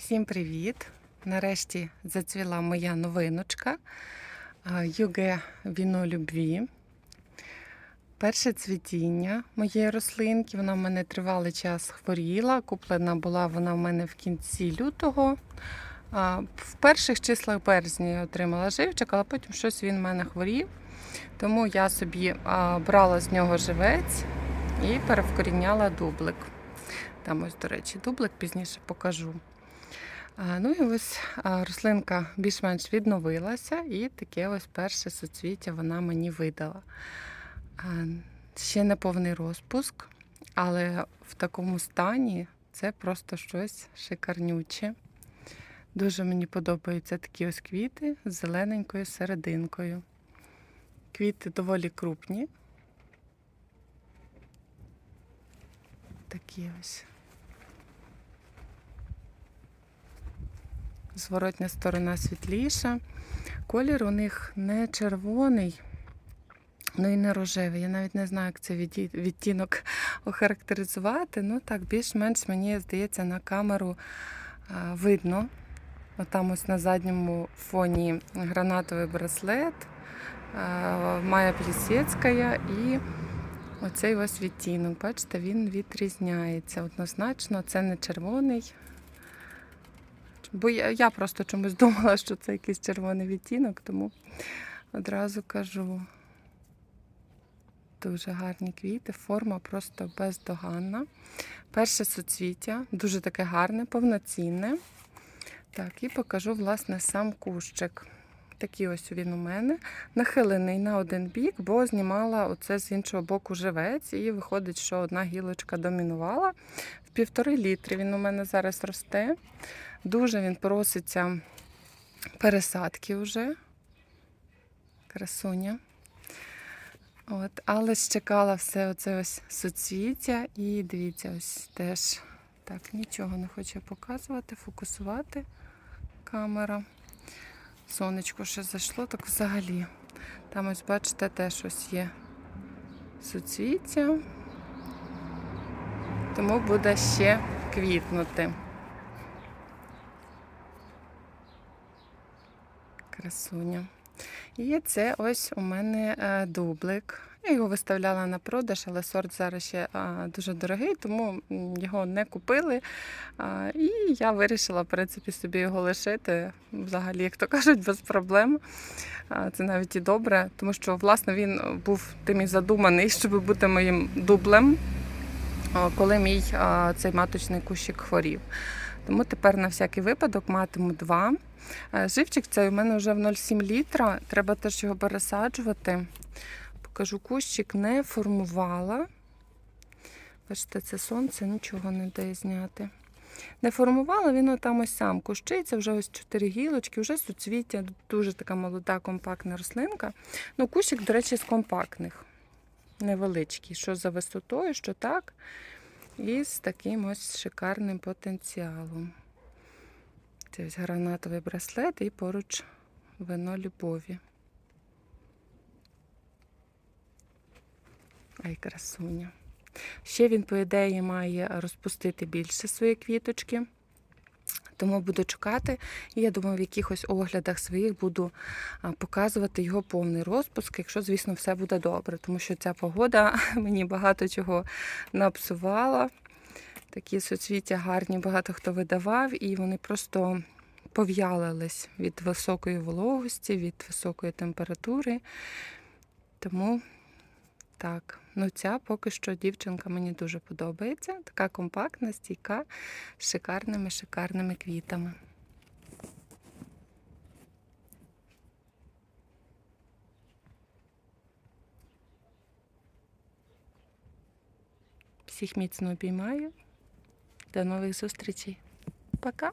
Всім привіт! Нарешті зацвіла моя новиночка Юге віно любві. Перше цвітіння моєї рослинки. Вона в мене тривалий час хворіла. Куплена була вона в мене в кінці лютого. В перших числах березня я отримала живчик, але потім щось він в мене хворів. Тому я собі брала з нього живець і перевкоріняла дублик. Там ось, до речі, дублик пізніше покажу. Ну і ось рослинка більш-менш відновилася, і таке ось перше суцвіття вона мені видала. Ще не повний розпуск, але в такому стані це просто щось шикарнюче. Дуже мені подобаються такі ось квіти з зелененькою серединкою. Квіти доволі крупні. Такі ось. Зворотня сторона світліша. Колір у них не червоний, ну і не рожевий. Я навіть не знаю, як це відтінок охарактеризувати. Ну так, більш-менш мені здається, на камеру видно. Отам ось на задньому фоні гранатовий браслет, а, Майя Плісецька і оцей ось відтінок. Бачите, він відрізняється. Однозначно, це не червоний. Бо я, я просто чомусь думала, що це якийсь червоний відтінок, тому одразу кажу. Дуже гарні квіти, форма просто бездоганна. Перше суцвіття, дуже таке гарне, повноцінне. Так, і покажу, власне, сам кущик. Такий ось він у мене, нахилений на один бік, бо знімала оце з іншого боку живець, і виходить, що одна гілочка домінувала. В півтори літри він у мене зараз росте. Дуже він проситься пересадки вже. Красуня. От, але чекала все оце ось суцвіття. І дивіться, ось теж так, нічого не хоче показувати, фокусувати камера. Сонечко ще зайшло, так взагалі. Там ось, бачите, теж ось є суцвіття. Тому буде ще квітнути. Красуня. І це ось у мене е, дублик. Я його виставляла на продаж, але сорт зараз ще дуже дорогий, тому його не купили. І я вирішила, в принципі, собі його лишити. Взагалі, як то кажуть, без проблем. Це навіть і добре, тому що власне він був тим і задуманий, щоб бути моїм дублем, коли мій цей маточний кущик хворів. Тому тепер на всякий випадок матиму два. Е, Живчик цей у мене вже в 0,7 літра. Треба теж його пересаджувати. Покажу, кущик не формувала. Бачите, це сонце нічого не дає зняти. Не формувала, він отам ось сам кущиться, вже ось чотири гілочки, вже суцвіття, дуже така молода, компактна рослинка. Ну, кущик, до речі, з компактних, невеличкий, що за висотою, що так. І з таким ось шикарним потенціалом. Це ось гранатовий браслет і поруч вино любові. Ай, красуня. Ще він, по ідеї, має розпустити більше свої квіточки. Тому буду чекати. І я думаю, в якихось оглядах своїх буду показувати його повний розпуск, якщо, звісно, все буде добре. Тому що ця погода мені багато чого напсувала. Такі суцвіття гарні, багато хто видавав, і вони просто пов'ялились від високої вологості, від високої температури. Тому так, ну ця поки що дівчинка мені дуже подобається. Така компактна, стійка, з шикарними, шикарними квітами. Всіх міцно обіймаю. До нових зустрічей. Пока!